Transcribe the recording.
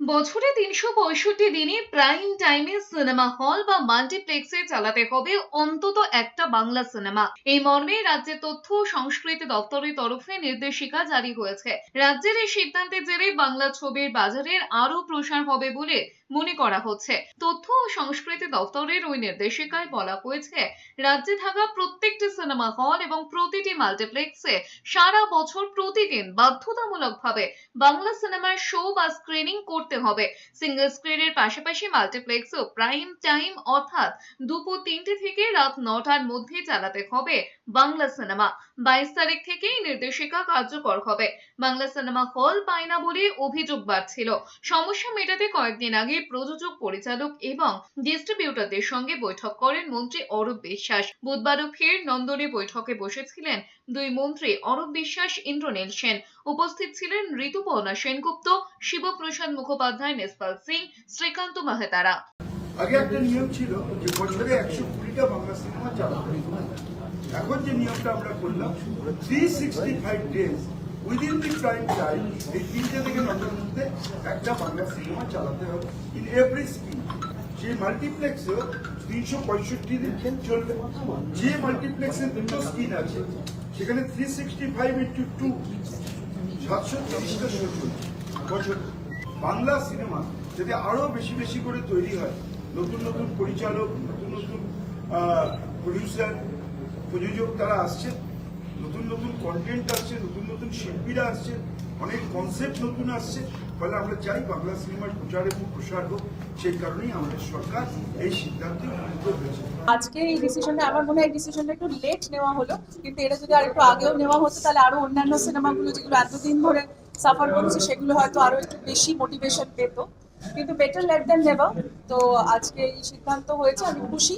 বছরে তিনশো পঁয়ষট্টি দিনই প্রাইম টাইমে সিনেমা হল বা মাল্টিপ্লেক্সে চালাতে হবে অন্তত একটা বাংলা সিনেমা এই মর্মে রাজ্যের তথ্য ও সংস্কৃতি দপ্তরের তরফে নির্দেশিকা জারি হয়েছে। রাজ্যের এই সিদ্ধান্তের জেরে বাংলা ছবির বাজারের আরও প্রসার হবে বলে মনে করা হচ্ছে। তথ্য ও সংস্কৃতি দপ্তরের ওই নির্দেশিকায় বলা হয়েছে, রাজ্যে থাকা প্রত্যেকটি সিনেমা হল এবং প্রতিটি মাল্টিপ্লেক্সে সারা বছর প্রতিদিন বাধ্যতামূলকভাবে বাংলা সিনেমার শো বা স্ক্রিনিং করতে হবে। সিঙ্গেল স্ক্রিনের পাশাপাশি মাল্টিপ্লেক্সও প্রাইম টাইম অর্থাৎ দুপুর তিনটে থেকে রাত নটার মধ্যে চালাতে হবে বাংলা সিনেমা বাইশ তারিখ থেকে এই নির্দেশিকা কার্যকর হবে। বাংলা সিনেমা হল পায় না বলে অভিযোগ বাড়ছিল। সমস্যা মেটাতে কয়েকদিন আগে প্রযোজক, পরিচালক এবং ডিস্ট্রিবিউটরদের সঙ্গে বৈঠক করেন মন্ত্রী অরূপ বিশ্বাস। বুধবারও ফের নন্দনে বৈঠকে বসেছিলেন দুই মন্ত্রী অরূপ বিশ্বাস, ইন্দ্রনীল সেন। উপস্থিত ছিলেন ঋতুপর্ণা সেনগুপ্ত শিবপ্রসাদ মুখোপাধ্যায় নেসপাল সিং, শ্রীকান্ত মাহেতারা। আগে একটা নিয়ম ছিল যে বছরে একশো কুড়িটা বাংলা সিনেমা চালাতে এখন যে নিয়মটা আমরা করলাম three sixty five days within the prime time এই তিনটে থেকে নটার মধ্যে একটা বাংলা সিনেমা চালাতে হবে ইন এভরি স্ক্রিন তিনশো পঁয়ষট্টি দিন চলবে। যে মাল্টিপ্লেক্সে দুটো স্ক্রিন আছে, সেখানে three sixty five into two সাতশো তিরিশটা শো চলছে বছর। বাংলা সিনেমা যদি আরও বেশি বেশি করে তৈরি হয়, নতুন নতুন পরিচালক, নতুন নতুন প্রডিউসার প্রযোজক তারা আসছে, নতুন নতুন কন্টেন্ট আসছে, নতুন নতুন শিল্পীরা আসছে, অনেক কনসেপ্ট নতুন আসছে, ফলে আমরা চাই বাংলা সিনেমার প্রচার এবং প্রসার হোক। সেই কারণেই আমাদের সরকার এই সিদ্ধান্তে আজকে এই ডিসিশনটা আমার মনে হয় ডিসিশনটা একটু লেট নেওয়া হলো, কিন্তু এটা যদি আর একটু আগেও নেওয়া হতো, তাহলে আরও অন্যান্য সিনেমাগুলো যেগুলো এতদিন ধরে সাফার করছে, সেগুলো হয়তো আরও একটু বেশি মোটিভেশন পেত। কিন্তু বেটার লেট দেন নেভার তো আজকে এই সিদ্ধান্ত হয়েছে, আমি খুশি।